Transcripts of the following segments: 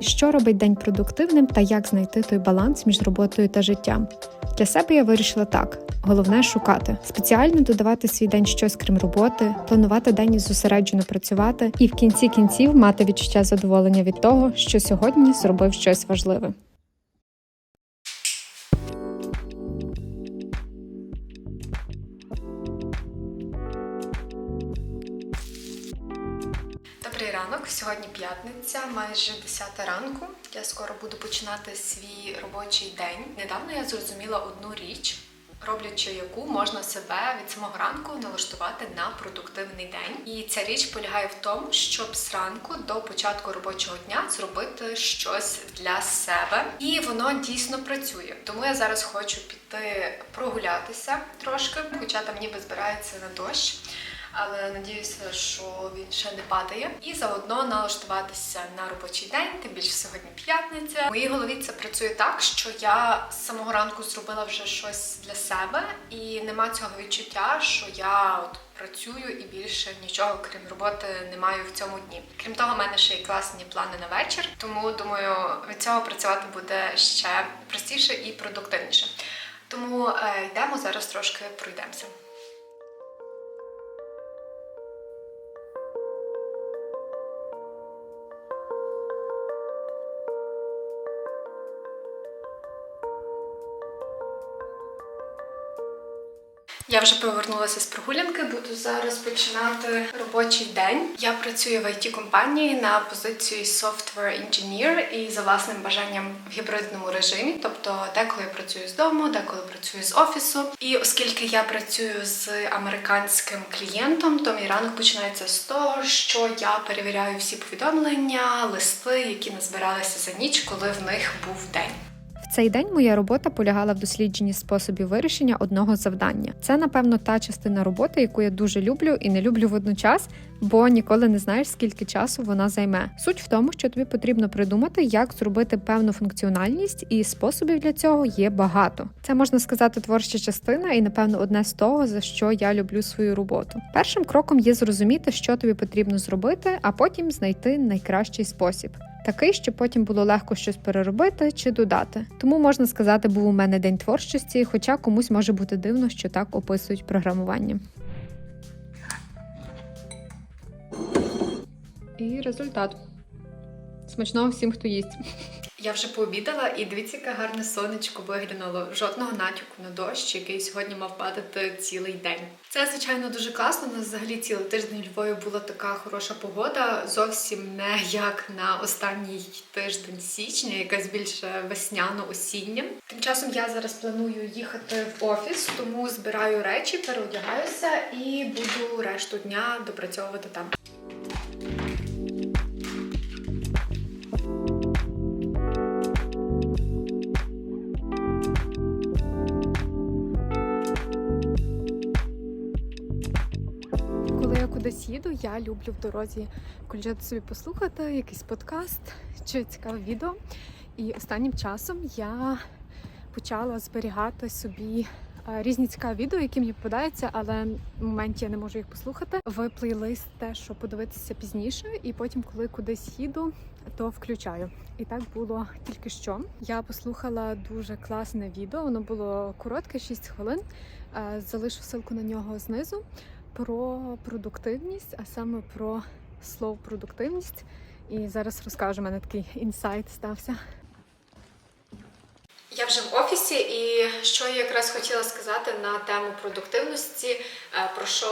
Що робить день продуктивним та як знайти той баланс між роботою та життям? Для себе я вирішила так: головне шукати, спеціально додавати свій день щось крім роботи, планувати день і зосереджено працювати, і в кінці кінців мати відчуття задоволення від того, що сьогодні зробив щось важливе. Ранок. Сьогодні п'ятниця, майже 10 ранку. Я скоро буду починати свій робочий день. Недавно я зрозуміла одну річ, роблячи яку можна себе від самого ранку налаштувати на продуктивний день. І ця річ полягає в тому, щоб зранку до початку робочого дня зробити щось для себе, і воно дійсно працює. Тому я зараз хочу піти прогулятися трошки, хоча там ніби збирається на дощ але надіюся, що він ще не падає. І заодно налаштуватися на робочий день, тим більше сьогодні п'ятниця. В моїй голові це працює так, що я з самого ранку зробила вже щось для себе, і нема цього відчуття, що я от. Працюю і більше нічого крім роботи не маю в цьому дні. Крім того, в мене ще й класні плани на вечір, тому думаю, від цього працювати буде ще простіше і продуктивніше. Тому е, йдемо зараз трошки пройдемося. Я вже повернулася з прогулянки, буду зараз починати робочий день. Я працюю в it компанії на позиції Software Engineer і за власним бажанням в гібридному режимі. Тобто, деколи я працюю з дому, деколи працюю з офісу. І оскільки я працюю з американським клієнтом, то мій ранок починається з того, що я перевіряю всі повідомлення, листи, які назбиралися за ніч, коли в них був день. Цей день моя робота полягала в дослідженні способів вирішення одного завдання. Це, напевно, та частина роботи, яку я дуже люблю і не люблю водночас, бо ніколи не знаєш, скільки часу вона займе. Суть в тому, що тобі потрібно придумати, як зробити певну функціональність, і способів для цього є багато. Це можна сказати творча частина, і напевно одне з того, за що я люблю свою роботу. Першим кроком є зрозуміти, що тобі потрібно зробити, а потім знайти найкращий спосіб. Такий, щоб потім було легко щось переробити чи додати. Тому можна сказати, був у мене день творчості, хоча комусь може бути дивно, що так описують програмування. І результат. Смачного всім, хто їсть. Я вже пообідала і дивіться, яке гарне сонечко виглянуло. Жодного натяку на дощ, який сьогодні мав падати цілий день. Це, звичайно, дуже класно. У нас взагалі цілий тиждень у Львові була така хороша погода. Зовсім не як на останній тиждень січня, якась більше весняно-осіння. Тим часом я зараз планую їхати в офіс, тому збираю речі, переодягаюся і буду решту дня допрацьовувати там. Їду, я люблю в дорозі включати собі послухати якийсь подкаст чи цікаве відео. І останнім часом я почала зберігати собі е, різні цікаві відео, які мені попадаються, але в моменті я не можу їх послухати. В плейлист те, що подивитися пізніше, і потім, коли кудись їду, то включаю. І так було тільки що. Я послухала дуже класне відео. Воно було коротке, 6 хвилин. Е, Залишу ссылку на нього знизу про продуктивність, а саме про слово продуктивність. І зараз розкажу, у мене такий інсайт стався. Я вже в офісі, і що я якраз хотіла сказати на тему продуктивності, е, про що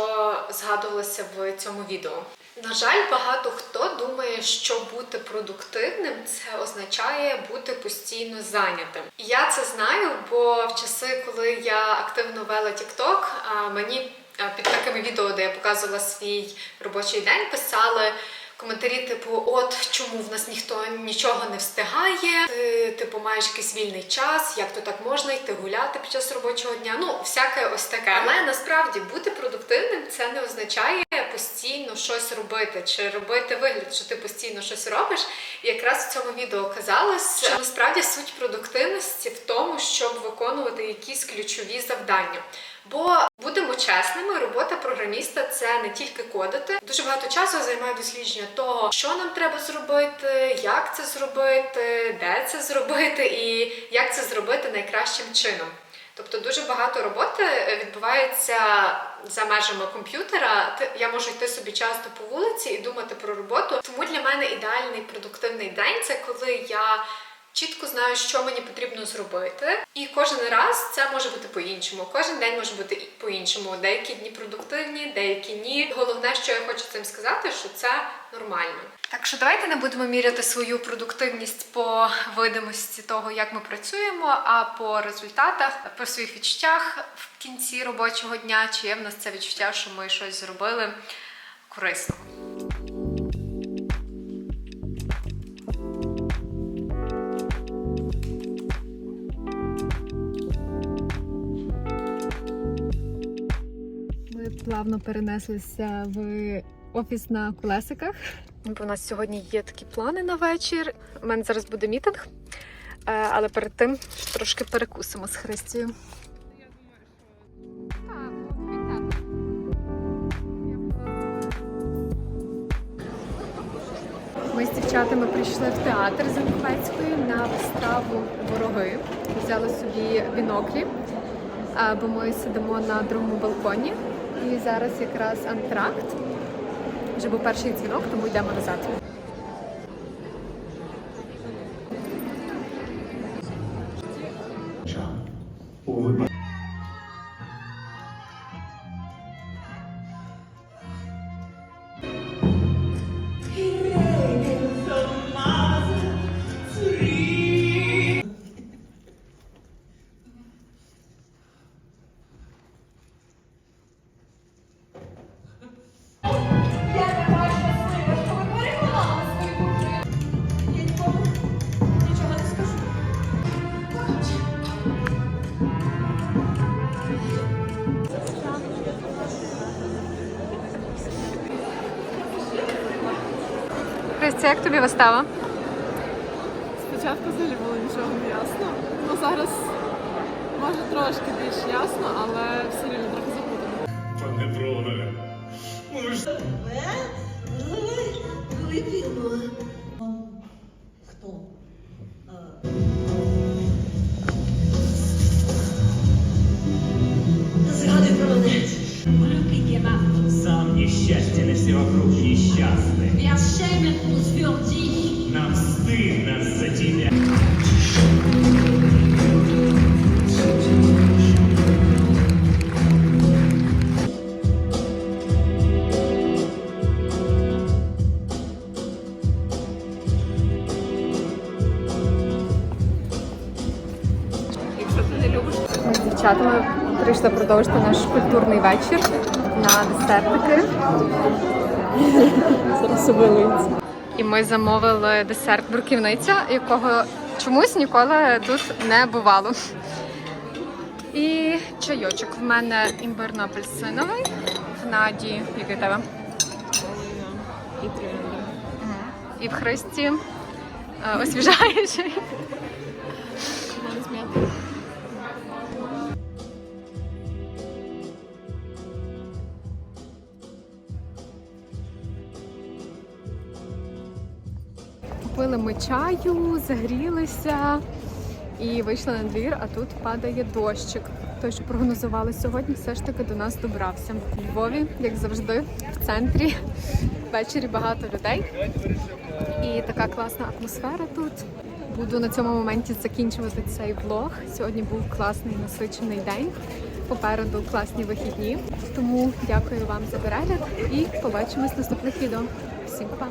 згадувалося в цьому відео. На жаль, багато хто думає, що бути продуктивним це означає бути постійно зайнятим. Я це знаю, бо в часи, коли я активно вела TikTok, а, мені під такими відео, де я показувала свій робочий день, писали. Коментарі, типу, от чому в нас ніхто нічого не встигає, ти типу маєш якийсь вільний час, як то так можна йти гуляти під час робочого дня. Ну, всяке ось таке. Але насправді бути продуктивним це не означає постійно щось робити, чи робити вигляд, що ти постійно щось робиш. І якраз в цьому відео казалось, що насправді суть продуктивності в тому, щоб виконувати якісь ключові завдання. Бо будемо чесними, робота програміста це не тільки кодити. Дуже багато часу займає дослідження того, що нам треба зробити, як це зробити, де це зробити, і як це зробити найкращим чином. Тобто дуже багато роботи е, відбувається за межами комп'ютера. Я можу йти собі часто по вулиці і думати про роботу. Тому для мене ідеальний продуктивний день це коли я чітко знаю, що мені потрібно зробити. І кожен раз це може бути по-іншому. Кожен день може бути по-іншому. Деякі дні продуктивні, деякі ні. Головне, що я хочу цим сказати, що це нормально. Так що давайте не будемо міряти свою продуктивність по видимості того, як ми працюємо, а по результатах, по своїх відчуттях в кінці робочого дня, чи є в нас це відчуття, що ми щось зробили корисного. Плавно перенеслися в офіс на колесиках. У нас сьогодні є такі плани на вечір. У мене зараз буде мітинг, е, але перед тим трошки перекусимо з Христією. Ми з дівчатами прийшли в театр Занковецької на виставу Вороги. Взяли собі біноклі, а, бо ми сидимо на другому балконі. І зараз якраз антракт. Вже був перший дзвінок, тому йдемо назад. Христя, як тобі вистава? Спочатку взагалі було нічого не ясно. Ну зараз може трошки більш ясно, але все рівно трохи запутано. пане Броне. ми ж. Дівчатами прийшли продовжити наш культурний вечір на десертики. зараз. І ми замовили десерт бурківниця, якого чомусь ніколи тут не бувало. І чайочок. В мене імбирно-апельсиновий, в Наді, який тебе? І. І в Христі е, освіжаючий. Купили ми чаю, загрілися і вийшли на двір, а тут падає дощик. Той, що прогнозували сьогодні, все ж таки до нас добрався. У Львові, як завжди, в центрі. Ввечері багато людей. І така класна атмосфера тут. Буду на цьому моменті закінчувати цей влог. Сьогодні був класний насичений день. Попереду класні вихідні. Тому дякую вам за перегляд і побачимось наступних відео. Всім па-па!